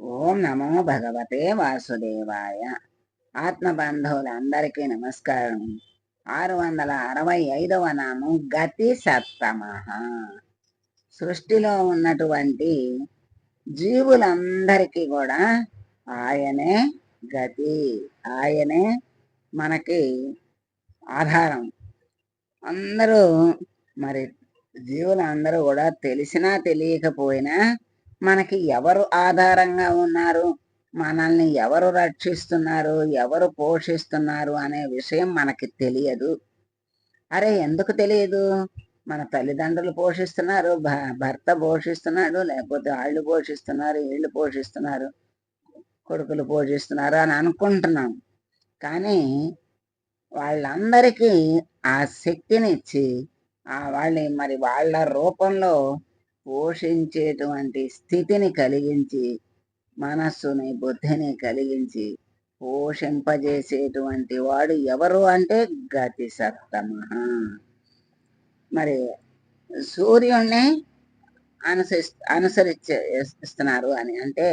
ఓం నమో భగవతే వాసుదేవాయ. ఆత్మబంధువులందరికీ నమస్కారం. ఆరు వందల అరవై ఐదవ నామం గతి సప్తమ. సృష్టిలో ఉన్నటువంటి జీవులందరికీ కూడా ఆయనే గతి ఆయనే మనకి ఆధారం. అందరూ మరి జీవులందరూ కూడా తెలిసినా తెలియకపోయినా మనకి ఎవరు ఆధారంగా ఉన్నారు? మనల్ని ఎవరు రక్షిస్తున్నారు? ఎవరు పోషిస్తున్నారు? అనే విషయం మనకి తెలియదు. అరే ఎందుకు తెలియదు? మన తల్లిదండ్రులు పోషిస్తున్నారు భర్త పోషిస్తున్నాడు లేకపోతే వాళ్ళు పోషిస్తున్నారు వీళ్ళు పోషిస్తున్నారు కొడుకులు పోషిస్తున్నారు అని అనుకుంటున్నాం. కానీ వాళ్ళందరికీ ఆ శక్తినిచ్చి ఆ వాళ్ళని మరి వాళ్ళ రూపంలో పోషించేటువంటి స్థితిని కలిగించి మనస్సుని బుద్ధిని కలిగించి పోషింపజేసేటువంటి వాడు ఎవరు అంటే గతి సప్తమ. మరి సూర్యుణ్ణి అనుసరి అనుసరిస్తున్నారు అని అంటే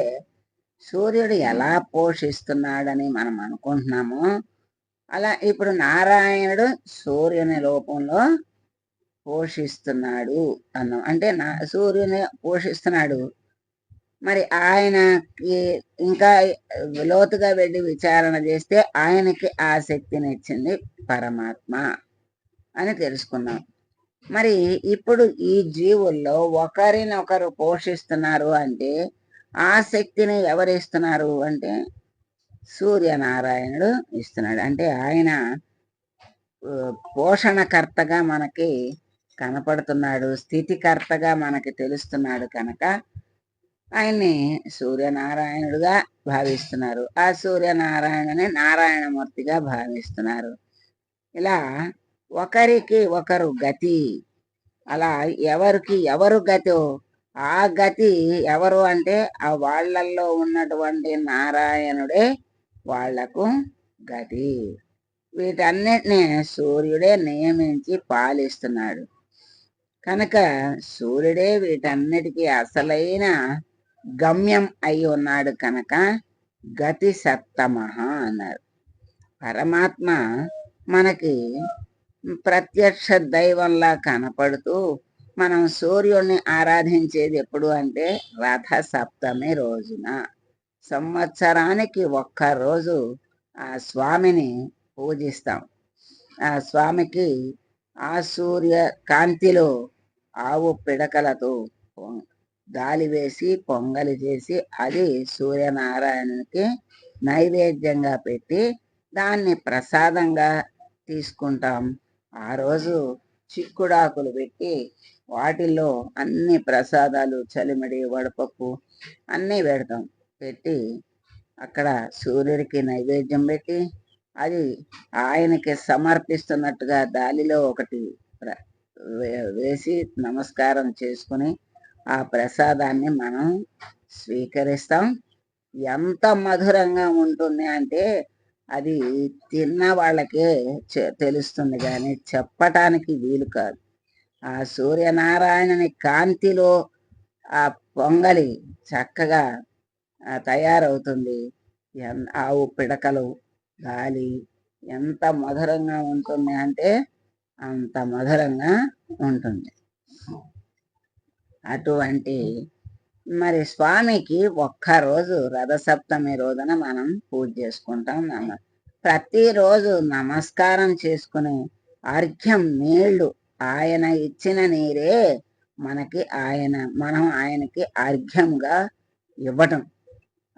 సూర్యుడు ఎలా పోషిస్తున్నాడని మనం అనుకుంటున్నాము అలా ఇప్పుడు నారాయణుడు సూర్యుని రూపంలో పోషిస్తున్నాడు అన్నాం అంటే నా సూర్యుని పోషిస్తున్నాడు. మరి ఆయనకి ఇంకా లోతుగా వెళ్ళి విచారణ చేస్తే ఆయనకి ఆ శక్తిని ఇచ్చింది పరమాత్మ అని తెలుసుకున్నాం. మరి ఇప్పుడు ఈ జీవుల్లో ఒకరినొకరు పోషిస్తున్నారు అంటే ఆ శక్తిని ఎవరు ఇస్తున్నారు అంటే సూర్యనారాయణుడు ఇస్తున్నాడు. అంటే ఆయన పోషణకర్తగా మనకి కనపడుతున్నాడు. స్థితికర్తగా మనకి తెలుస్తున్నాడు కనుక ఆయన్ని సూర్యనారాయణుడుగా భావిస్తున్నారు. ఆ సూర్యనారాయణని నారాయణమూర్తిగా భావిస్తున్నారు. ఇలా ఒకరికి ఒకరు గతి అలా ఎవరికి ఎవరు గతి ఆ గతి ఎవరు అంటే ఆ వాళ్ళల్లో ఉన్నటువంటి నారాయణుడే వాళ్ళకు గతి. వీటన్నిటిని సూర్యుడే నియమించి పాలిస్తున్నాడు. కనుక సూర్యుడే వీటన్నిటికీ అసలైన గమ్యం అయి ఉన్నాడు కనుక గతి సప్తమహ అన్నారు. పరమాత్మ మనకి ప్రత్యక్ష దైవంలా కనపడుతూ మనం సూర్యుడిని ఆరాధించేది ఎప్పుడు అంటే రథ సప్తమి రోజున. సంవత్సరానికి ఒక్క రోజు ఆ స్వామిని పూజిస్తాం. ఆ స్వామికి ఆ సూర్య కాంతిలో ఆవు పిడకలతో గాలి వేసి పొంగలి చేసి అది సూర్యనారాయణకి నైవేద్యంగా పెట్టి దాన్ని ప్రసాదంగా తీసుకుంటాం. ఆ రోజు చిక్కుడాకులు పెట్టి వాటిల్లో అన్ని ప్రసాదాలు చలిమిడి వడపప్పు అన్నీ పెడతాం. పెట్టి అక్కడ సూర్యుడికి నైవేద్యం పెట్టి అది ఆయనకి సమర్పిస్తున్నట్టుగా దాలిలో ఒకటి వేసి నమస్కారం చేసుకుని ఆ ప్రసాదాన్ని మనం స్వీకరిస్తాం. ఎంత మధురంగా ఉంటుంది అంటే అది తిన్న వాళ్ళకే తెలుస్తుంది కానీ చెప్పటానికి వీలు కాదు. ఆ సూర్యనారాయణని కాంతిలో ఆ పొంగలి చక్కగా తయారవుతుంది. ఆవు పిడకలు గాలి ఎంత మధురంగా ఉంటుంది అంటే అంత మధురంగా ఉంటుంది. అటువంటి మరి స్వామికి ఒక్కరోజు రథసప్తమి రోజున మనం పూజ చేసుకుంటాం నమ. ప్రతిరోజు నమస్కారం చేసుకుని అర్ఘ్యం నీళ్ళు ఆయన ఇచ్చిన నీరే మనకి ఆయన మనం ఆయనకి అర్ఘ్యంగా ఇవ్వటం.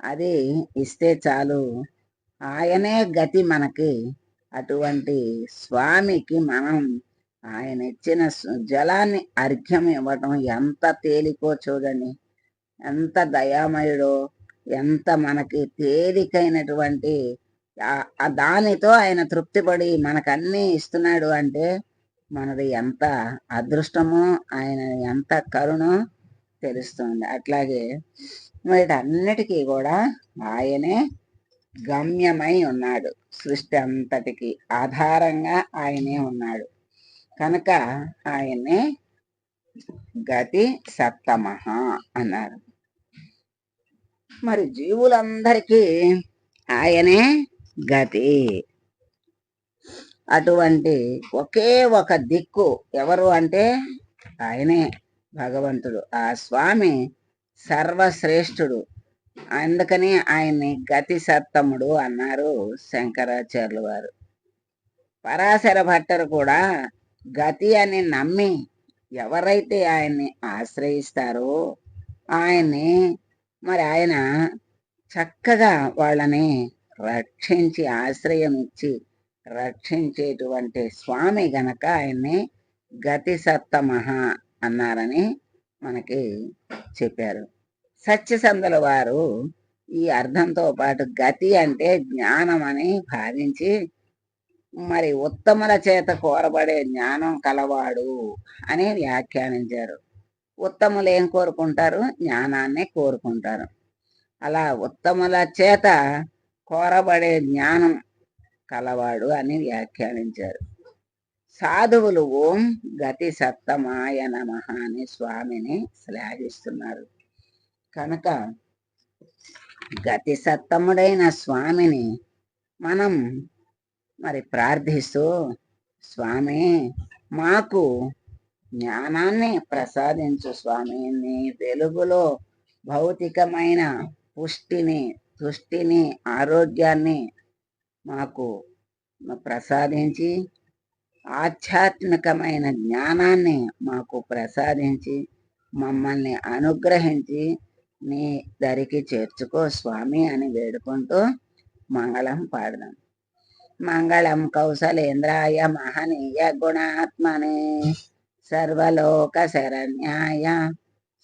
అది ఇస్తే చాలు. ఆయనే గతి మనకి అటువంటి స్వామికి మనం ఆయన ఇచ్చిన జలాన్ని అర్ఘ్యం ఇవ్వటం ఎంత తేలికో చూడండి. ఎంత దయామయుడో ఎంత మనకి తేలికైనటువంటి దానితో ఆయన తృప్తిపడి మనకన్నీ ఇస్తున్నాడు అంటే మనది ఎంత అదృష్టమో ఆయన ఎంత కరుణో తెలుస్తుంది. అట్లాగే వీటన్నిటికీ కూడా ఆయనే గమ్యమై ఉన్నాడు. సృష్టి అంతటికి ఆధారంగా ఆయనే ఉన్నాడు. కనుక ఆయనే గతి సప్తమహ అన్నారు. మరి జీవులందరికీ ఆయనే గతి. అటువంటి ఒకే ఒక దిక్కు ఎవరు అంటే ఆయనే భగవంతుడు. ఆ స్వామి సర్వశ్రేష్ఠుడు. అందుకని ఆయన్ని గతి సత్తముడు అన్నారు శంకరాచార్యులు వారు. పరాశర భట్టరు కూడా గతి అని నమ్మి ఎవరైతే ఆయన్ని ఆశ్రయిస్తారో ఆయన్ని మరి ఆయన చక్కగా వాళ్ళని రక్షించి ఆశ్రయం ఇచ్చి రక్షించేటువంటి స్వామి గనక ఆయన్ని గతి సత్తమహ అన్నారని మనకి చెప్పారు. సత్యసంధుల వారు ఈ అర్థంతో పాటు గతి అంటే జ్ఞానం అని భావించి మరి ఉత్తముల చేత కోరబడే జ్ఞానం కలవాడు అని వ్యాఖ్యానించారు. ఉత్తములు ఏం కోరుకుంటారు? జ్ఞానాన్ని కోరుకుంటారు. అలా ఉత్తముల చేత కోరబడే జ్ఞానం కలవాడు అని వ్యాఖ్యానించారు. సాధువులు ఓం గతి సత్తమాయ నమః అని స్వామిని శ్లాఘిస్తున్నారు. కనుక గతి సత్తముడైన స్వామిని మనం మరి ప్రార్థిస్తూ స్వామి మాకు జ్ఞానాన్ని ప్రసాదించు స్వామి. నీ వెలుగులో భౌతికమైన పుష్టిని తుష్టిని ఆరోగ్యాన్ని మాకు ప్రసాదించి ఆధ్యాత్మికమైన జ్ఞానాన్ని మాకు ప్రసాదించి మమ్మల్ని అనుగ్రహించి నీ దరికి చేర్చుకో స్వామి అని వేడుకుంటూ మంగళం పాడదాం. మంగళం కౌశలేంద్రాయ మహనీయ గుణాత్మనే సర్వలోక శరణ్యాయ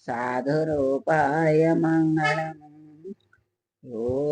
సాధురూపాయ మంగళం. ఓ.